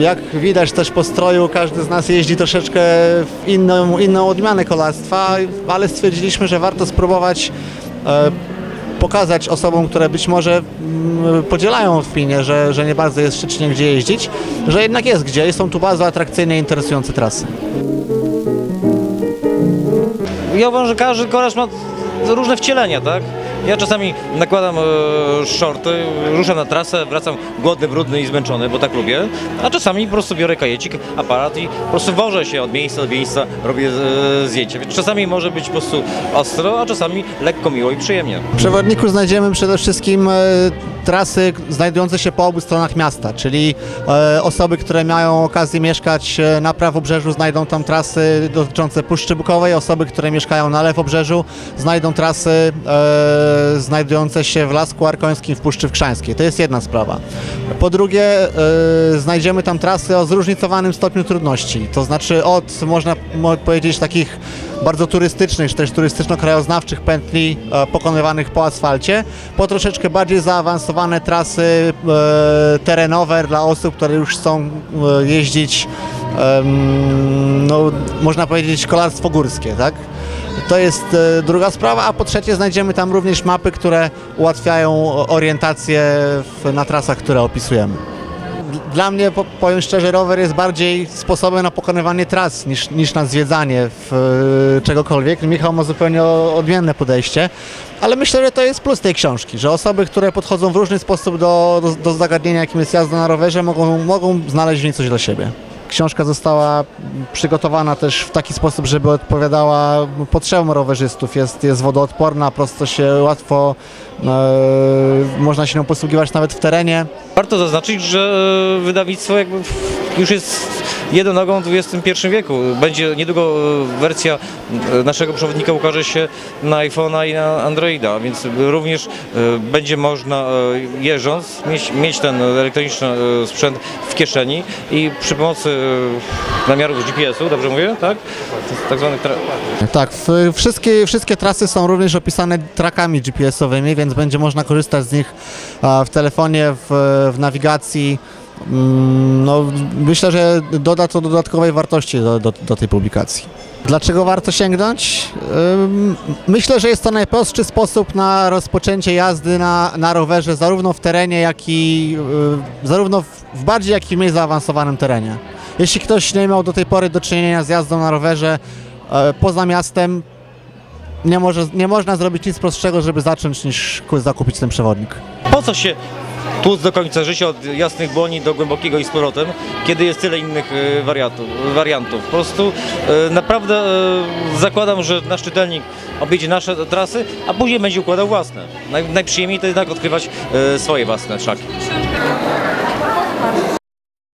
jak widać też po stroju, każdy z nas jeździ troszeczkę w inną, inną odmianę kolarstwa, ale stwierdziliśmy, że warto spróbować e, pokazać osobom, które być może mm, podzielają opinię, że, że nie bardzo jest ślicznie gdzie jeździć, że jednak jest gdzie i są tu bardzo atrakcyjne i interesujące trasy. Ja uważam, że każdy kolarz ma różne wcielenia, tak? Ja czasami nakładam e, shorty, ruszam na trasę, wracam głodny, brudny i zmęczony, bo tak lubię, a czasami po prostu biorę kajecik, aparat i po prostu wożę się od miejsca do miejsca, robię e. Więc czasami może być po prostu ostro, a czasami lekko, miło i przyjemnie. W przewodniku znajdziemy przede wszystkim e, trasy znajdujące się po obu stronach miasta, czyli e, osoby, które mają okazję mieszkać e, na prawobrzeżu znajdą tam trasy dotyczące Puszczy Bukowej, osoby, które mieszkają na lewobrzeżu znajdą trasy e, znajdujące się w Lasku Arkońskim w Puszczy Wkrzańskiej. To jest jedna sprawa. Po drugie, znajdziemy tam trasy o zróżnicowanym stopniu trudności, to znaczy od, można mo- powiedzieć, takich bardzo turystycznych, czy też turystyczno-krajoznawczych pętli e, pokonywanych po asfalcie, po troszeczkę bardziej zaawansowane trasy e, terenowe dla osób, które już chcą e, jeździć, no, można powiedzieć, kolarstwo górskie, tak? To jest druga sprawa, a po trzecie znajdziemy tam również mapy, które ułatwiają orientację na trasach, które opisujemy. Dla mnie, po- powiem szczerze, rower jest bardziej sposobem na pokonywanie tras niż, niż na zwiedzanie w, e, czegokolwiek. Michał ma zupełnie odmienne podejście, ale myślę, że to jest plus tej książki, że osoby, które podchodzą w różny sposób do, do, do zagadnienia, jakim jest jazda na rowerze, mogą, mogą znaleźć w niej coś dla siebie. Książka została przygotowana też w taki sposób, żeby odpowiadała potrzebom rowerzystów. Jest, jest wodoodporna, prosto się łatwo e, można się nią posługiwać nawet w terenie. Warto zaznaczyć, że e, wydawnictwo jakby już jest jedną w XXI wieku. Będzie niedługo e, wersja e, naszego przewodnika ukaże się na iPhone'a i na Androida, więc również e, będzie można jeżdżąc mieć, mieć ten elektroniczny sprzęt w kieszeni i przy pomocy namiarów GPS-u, dobrze mówię, tak? Tak zwanych Tak, wszystkie, wszystkie trasy są również opisane trakami GPS-owymi, więc będzie można korzystać z nich w telefonie, w, w nawigacji. Mm, No, myślę, że doda to dodatkowej wartości do, do, do tej publikacji. Dlaczego warto sięgnąć? Myślę, że jest to najprostszy sposób na rozpoczęcie jazdy na, na rowerze, zarówno w terenie, jak i y, zarówno w, bardziej, jak i mniej zaawansowanym terenie. Jeśli ktoś nie miał do tej pory do czynienia z jazdą na rowerze e, poza miastem, nie, może, nie można zrobić nic prostszego, żeby zacząć, niż ku- zakupić ten przewodnik. Po co się tłuc do końca życia od jasnych błoni do głębokiego i z powrotem, kiedy jest tyle innych e, wariantów. wariantów. Po prostu e, naprawdę e, zakładam, że nasz czytelnik objedzie nasze trasy, a później będzie układał własne. Naj, najprzyjemniej to jednak odkrywać swoje własne szlaki.